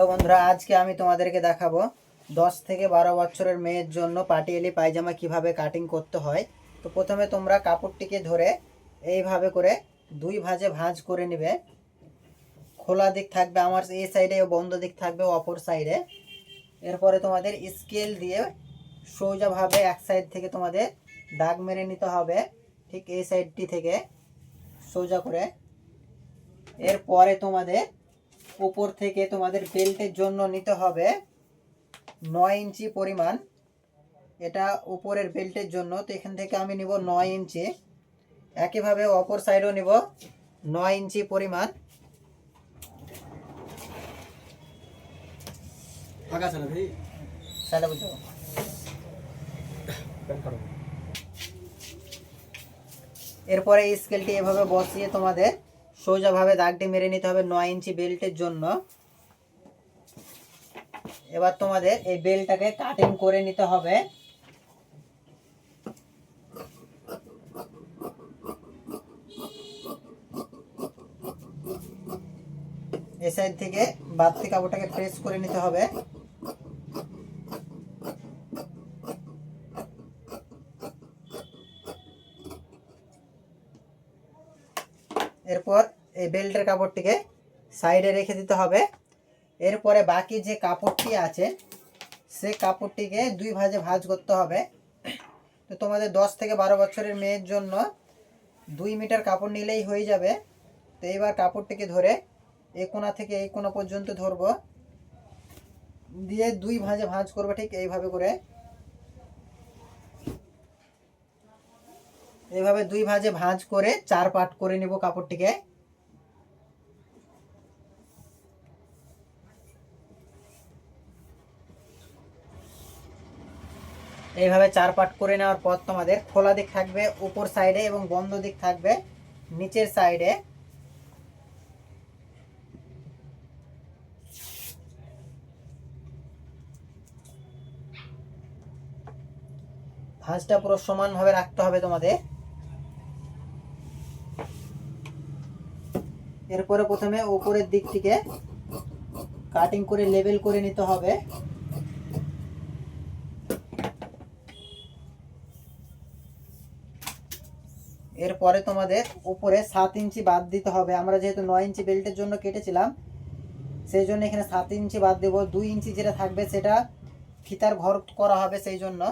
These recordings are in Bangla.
তো বন্ধুরা, আজকে আমি তোমাদেরকে দেখাবো দশ থেকে বারো বছরের মেয়ের জন্য পাটিয়ালি পায়জামা কীভাবে কাটিং করতে হয়। তো প্রথমে তোমরা কাপড়টিকে ধরে এইভাবে করে দুই ভাঁজে ভাঁজ করে নেবে। খোলা দিক থাকবে আমার এই সাইডে বন্ধ দিক থাকবে অপর সাইডে এরপরে তোমাদের স্কেল দিয়ে সোজাভাবে এক সাইড থেকে তোমাদের দাগ মেরে নিতে হবে, ঠিক এই সাইডটি থেকে সোজা করে। এরপরে তোমাদের উপর থেকে তোমাদের বেল্টের জন্য নিতে হবে। নয় ইঞ্চি পরিমাণ। এটা উপরের বেল্টের জন্য। তো এখান থেকে আমি নিব নয় ইঞ্চি। একইভাবে অপর সাইডও নিব নয় ইঞ্চি পরিমাণ। এরপরে এই স্কেলটি এভাবে বসিয়ে তোমাদের সোজাভাবে দাগটি মেরে নিতে হবে নয় ইঞ্চি বেল্টের জন্য। এবার তোমাদের এই বেলটাকে কাটিং করে নিতে হবে। এই সাইড থেকে বাড়তি কাপড়টাকে প্রেস করে নিতে হবে। এরপর এই বেল্টের কাপড়টিকে সাইডে রেখে দিতে হবে। এরপরে বাকি যে কাপড়টি আছে, সে কাপড়টিকে দুই ভাজে ভাঁজ করতে হবে। তো তোমাদের দশ থেকে বারো বছরের মেয়ের জন্য দুই মিটার কাপড় নিলেই হয়ে যাবে। তো এইবার কাপড়টিকে ধরে এই কোনা থেকে এই কোনা পর্যন্ত ধরবো। দিয়ে দুই ভাঁজে ভাঁজ করবে ঠিক এইভাবে করে। এইভাবে দুই ভাঁজে ভাঁজ করে চার পাট করে নেব কাপড়টিকে। এইভাবে চার পাট করে নেওয়ার পর তোমাদের খোলা দিক থাকবে, উপর সাইডে এবং বন্ধ দিক থাকবে, নিচের সাইডে। ভাঁজটা পুরো সমানভাবে রাখতে হবে তোমাদের। এরপরে প্রথমে উপরের দিক থেকে কাটিং করে লেবেল করে নিতে হবে। এরপরে তোমাদের উপরে সাত ইঞ্চি বাদ দিতে হবে। আমরা যেহেতু নয় ইঞ্চি বেল্টের জন্য কেটেছিলাম সেই জন্য এখানে সাত ইঞ্চি বাদ দেবো। দুই ইঞ্চি যেটা থাকবে সেটা ফিতার ঘর করা হবে সেই জন্য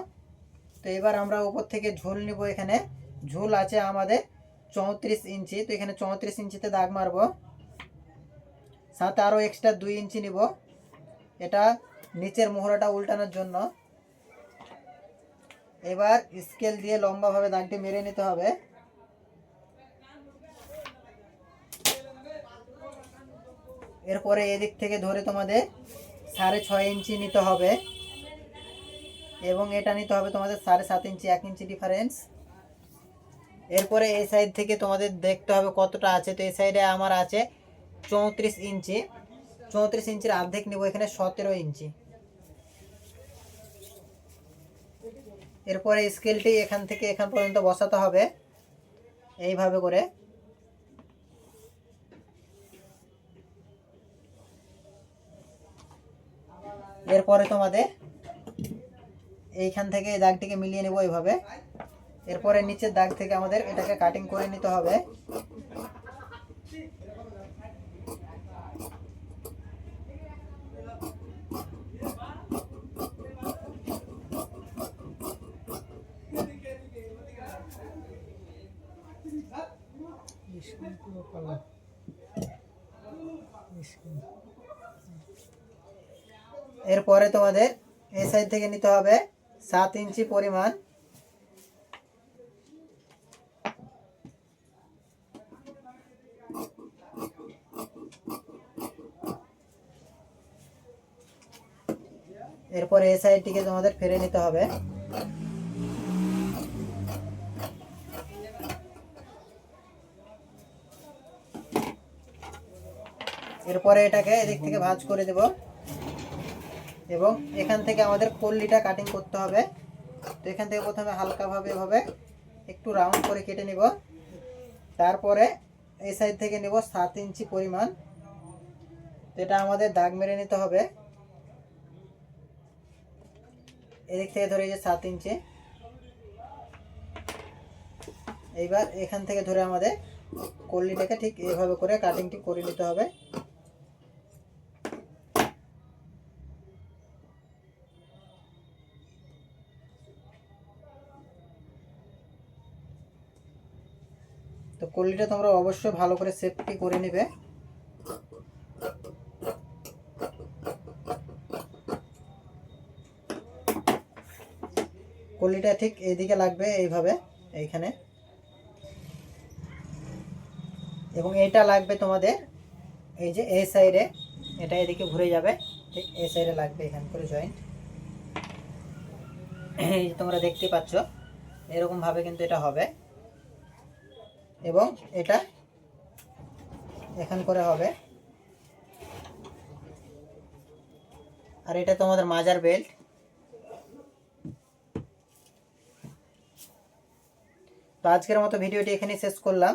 তো এবার আমরা উপর থেকে ঝোল নিব এখানে। ঝোল আছে আমাদের চৌত্রিশ ইঞ্চি। তো এখানে চৌত্রিশ ইঞ্চিতে দাগ মারবো। সাথে আরও এক্সট্রা দুই ইঞ্চি নিব। এটা নিচের মোহরাটা উল্টানোর জন্য। এবার স্কেল দিয়ে লম্বাভাবে দাগটি মেরে নিতে হবে। এরপরে এদিক থেকে ধরে তোমাদের সাড়ে ছয় ইঞ্চি নিতে হবে। এবং এটা নিতে হবে তোমাদের সাড়ে সাত ইঞ্চি, এক ইঞ্চি ডিফারেন্স এরপরে এই সাইড থেকে তোমাদের দেখতে হবে কতটা আছে। তো এই সাইডে আমার আছে চৌত্রিশ ইঞ্চি। চৌত্রিশ ইঞ্চির অর্ধেক নেব এখানে সতেরো ইঞ্চি। এরপরে স্কেলটি এখান থেকে এখান পর্যন্ত বসাতে হবে। এইভাবে করে। এরপরে তোমাদের এইখান থেকে এই দাগটিকে মিলিয়ে নেব এইভাবে। এরপরে নিচের দাগ থেকে আমাদের এটাকে কাটিং করে নিতে হবে। এরপরে তোমাদের এই সাইড থেকে নিতে হবে সাত ইঞ্চি পরিমাণ এরপরে এই সাইডটিকে তোমাদের ফেরে নিতে হবে। এরপরে এটাকে এদিক থেকে ভাঁজ করে দেব। এবং এখান থেকে আমাদের পল্লিটা কাটিং করতে হবে। তো এখান থেকে প্রথমে হালকাভাবে এভাবে একটু রাউন্ড করে কেটে নিব। তারপরে এই সাইড থেকে নেব সাত ইঞ্চি পরিমাণ। এটা আমাদের দাগ মেরে নিতে হবে। এদিক থেকে ধরে যে সাত ইঞ্চি। এইবার এখান থেকে ধরে আমাদের কল্লিটাকে ঠিক এভাবে করে কাটিংটি করে নিতে হবে। তো কল্লিটা তোমরা অবশ্যই ভালো করে সেফটি করে নেবে। কলিটা ঠিক এইদিকে লাগবে এইভাবে, এইখানে। এবং এটা লাগবে তোমাদের এই যে এই সাইডে এটা এদিকে ঘুরে যাবে, ঠিক এই সাইডে লাগবে এখান করে জয়েন্ট এই তোমরা দেখতে পাচ্ছ এরকম ভাবে কিন্তু এটা হবে। এবং এটা এখান করে হবে। আর এটা তোমাদের মাজার বেল্ট। তো আজকের মতো ভিডিওটি এখানে শেষ করলাম।